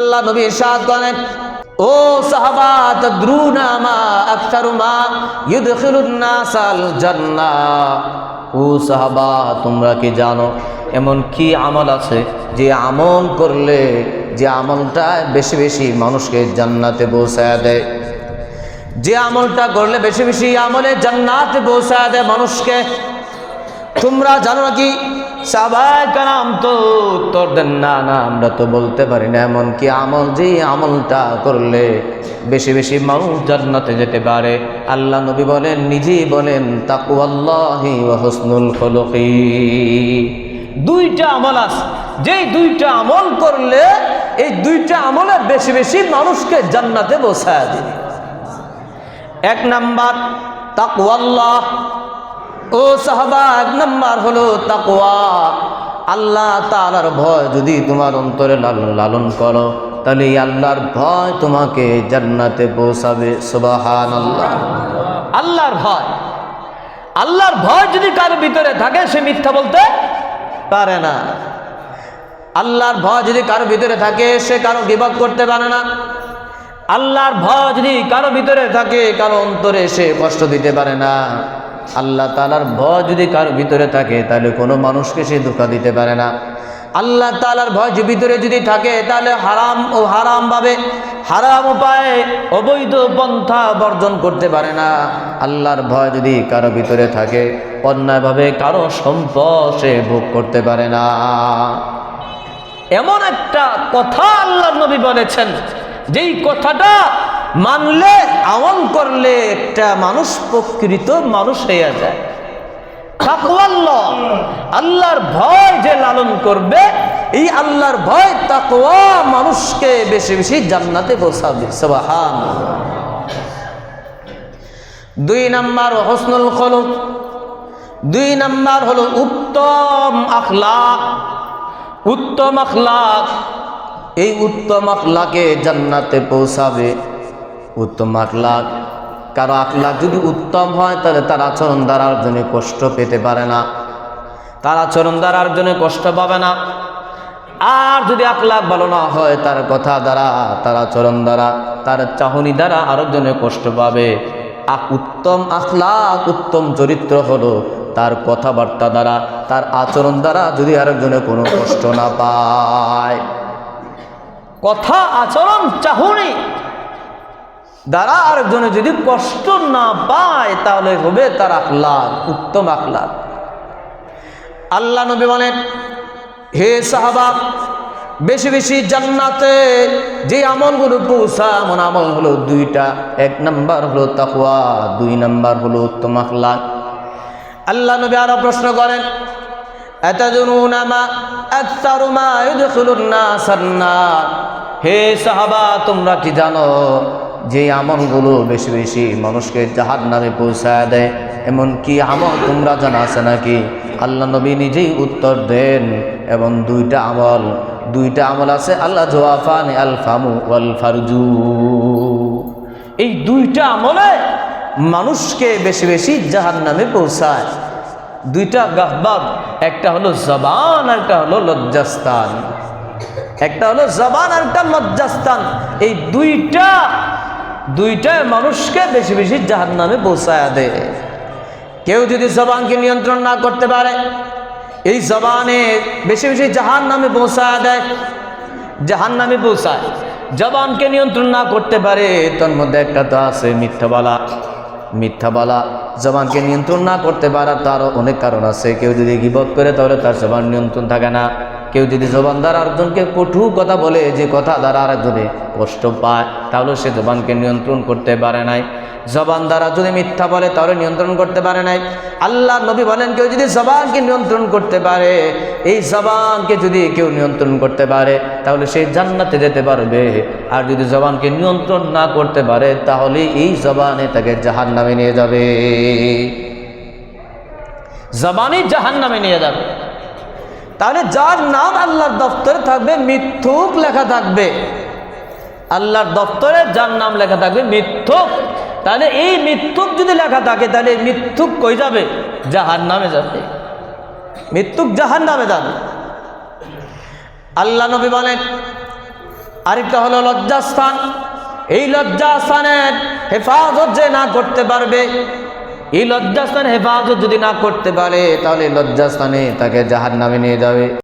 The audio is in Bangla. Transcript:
আল্লাহ নবী ইরশাদ করেন, ও সাহাবা, তাদরুনা মা আকতারু মা ইউদখিলুন নাসাল জান্নাহ ও সাহাবা, তোমরা কি জানো, এমন কি আমল আছে যে আমল করলে, যে আমলটা বেশি বেশি মানুষকে জান্নাতে পৌঁছায় দেয়? যে আমলটা করলে বেশি বেশি আমলে জান্নাতে পৌঁছায় দেয় মানুষকে? তোমরা জানো নাকি সাবাই কালাম তো উত্তর দেন, না না, আমরা তো বলতে পারি না এমন কি আমল যে আমলটা করলে বেশি বেশি মানুষ জান্নাতে যেতে পারে। আল্লাহ নবী বলেন, নিজেই বলেন, তাকুয়াল্লাহি ওয়া হুসনুল খুলুকি। দুইটা আমল আছে। যেই দুইটা আমল করলে এই দুইটা আমলে বেশি বেশি মানুষকে জান্নাতে বসায় দিবে। এক নাম্বার, তাকুয়াল্লাহ। ও সাহাবা, এক নাম্বার হলো তাকোয়া আল্লাহ তাআলার ভয় যদি তোমার অন্তরে লালন লালন করো, তাহলে আল্লাহর ভয় তোমাকে জান্নাতে পৌঁছাবে। সুবাহান আল্লাহ আল্লাহর ভয়। আল্লাহর ভয় যদি কারও ভিতরে থাকে, সে মিথ্যা বলতে পারে না। আল্লাহর ভয় যদি কারও ভিতরে থাকে, সে কারও বিবাদ করতে পারে না। আল্লাহর ভয় যদি কারও ভিতরে থাকে, কারও অন্তরে সে কষ্ট দিতে পারে না। আল্লাহ তালার ভয় যদি কারও ভিতরে থাকে, তাহলে কোনো মানুষকে সে ধোকা দিতে পারে না। আল্লাহ তালার ভয় ভিতরে যদি থাকে, তাহলে হারাম ও হারাম ভাবে, হারাম উপায়ে অবৈধ পন্থা বর্জন করতে পারে না। আল্লাহর ভয় যদি কারও ভিতরে থাকে, অন্যায়ভাবে কারও সম্পদ সে ভোগ করতে পারে না। এমন একটা কথা আল্লাহ নবী বলেছেন, যেই কথাটা মানলে, আমল করলে একটা মানুষ প্রকৃত মানুষ হয়ে যায়। আল্লাহর ভয় যে লালন করবে, এই আল্লাহর ভয় তাকওয়া মানুষকে বেশি বেশি জান্নাতে পৌঁছাবে। সুবহান দুই নাম্বার হসনুল খলুক। দুই নাম্বার হলো উত্তম আখলাক। উত্তম আখলাক। এই উত্তম আখলাকে জান্নাতে পৌঁছাবে। উত্তম আখলাক। কারও আখলাক যদি উত্তম হয়, তাহলে তার আচরণ দ্বারার জন্য কষ্ট পেতে পারে না। তার আচরণ দ্বারার জন্য কষ্ট পাবে না। আর যদি আখলাক ভালো না হয়, তার কথা দ্বারা, তার আচরণ দ্বারা, তার চাহনি দ্বারা আরেকজনে কষ্ট পাবে। উত্তম আখলাক, উত্তম চরিত্র হলো তার কথাবার্তা দ্বারা, তার আচরণ দ্বারা যদি আরেকজনে কোনো কষ্ট না পায়। কথা, আচরণ, চাহনি দ্বারা আরেকজনে যদি কষ্ট না পায়, তাহলে হবে তার আখলাদ উত্তম আখলাদ আল্লাহ নবী বলেন, হে সাহাবাক বেশি বেশি জান্নাতে যে আমলগুলো পৌঁছা মনে আমল হলো দুইটা। এক নাম্বার হলো তাকুয়া দুই নাম্বার হলো উত্তম আখলাদ আল্লাহ নবী আরও প্রশ্ন করেন মা হে সাহাবা, তোমরা কি জানো? যে আমলগুলো বেশি বেশি মানুষকে জাহাজ নামে পৌঁছায় দেয় এমন কি আমল তোমরা জানা আছে নাকি? আল্লাহ নবী নিজেই উত্তর দেন, এবং দুইটা আমল দুইটা আমল আছে, আল্লাহ জোয়াফান আল ফামু ওয়াল ফারজু এই দুইটা আমলে মানুষকে বেশি বেশি জাহান নামে পৌঁছায়। দুইটা গাহবাব একটা হলো জবান একটা হলো লজ্জাস্তান একটা হলো জবান আর একটা লজ্জাস্তান এই দুইটা দুইটা মানুষকে বেশি বেশি জাহান নামে পৌঁছায় দেয় কেউ যদি জবানকে নিয়ন্ত্রণ না করতে পারে, এই জবানে বেশি বেশি জাহান নামে পৌঁছায় দেয়। জাহান নামে পৌঁছায়। জবানকে নিয়ন্ত্রণ না করতে পারে, তোর মধ্যে একটা তো আছে মিথ্যা বলা। মিথ্যা বলা, জবানকে নিয়ন্ত্রণ না করতে পারার তারও অনেক কারণ আছে। কেউ যদি গিবত করে, তাহলে তার জবান নিয়ন্ত্রণ থাকে না। কেউ যদি জবান দ্বারা আরেকজনকে কঠু কথা বলে যে কথা দ্বারা আরেকজনে কষ্ট পায়, তাহলে সে জবানকে নিয়ন্ত্রণ করতে পারে নাই। জবান দ্বারা যদি মিথ্যা বলে, তাহলে নিয়ন্ত্রণ করতে পারে নাই। আল্লাহ নবী বলেন, কেউ যদি জবানকে নিয়ন্ত্রণ করতে পারে, এই জবানকে যদি কেউ নিয়ন্ত্রণ করতে পারে, তাহলে সে জান্নাতে যেতে পারবে। আর যদি জবানকে নিয়ন্ত্রণ না করতে পারে, তাহলে এই জবানে তাকে জাহান নামে নিয়ে যাবে। জবানই জাহান নামে নিয়ে যাবে। তাহলে যার নাম আল্লাহর দপ্তরে থাকবে, মিথ্যুক লেখা থাকবে। আল্লাহর দপ্তরে যার নাম লেখা থাকবে, মিথ্যুক। তাহলে এই মিথ্যুক যদি লেখা থাকে, তাহলে মিথ্যুক কই যাবে? জাহান নামে যাবে। মৃত্যুক জাহান নামে যাবে। আল্লাহ নবী বলেন, আরেকটা হলো লজ্জাস্থান। এই লজ্জাস্থানের হেফাজত যে না করতে পারবে এই লজ্জাস্থান হেফাজত যদি না করতে পারে তাহলে লজ্জাস্থানে তাকে জাহার নামে নিয়ে যাবে।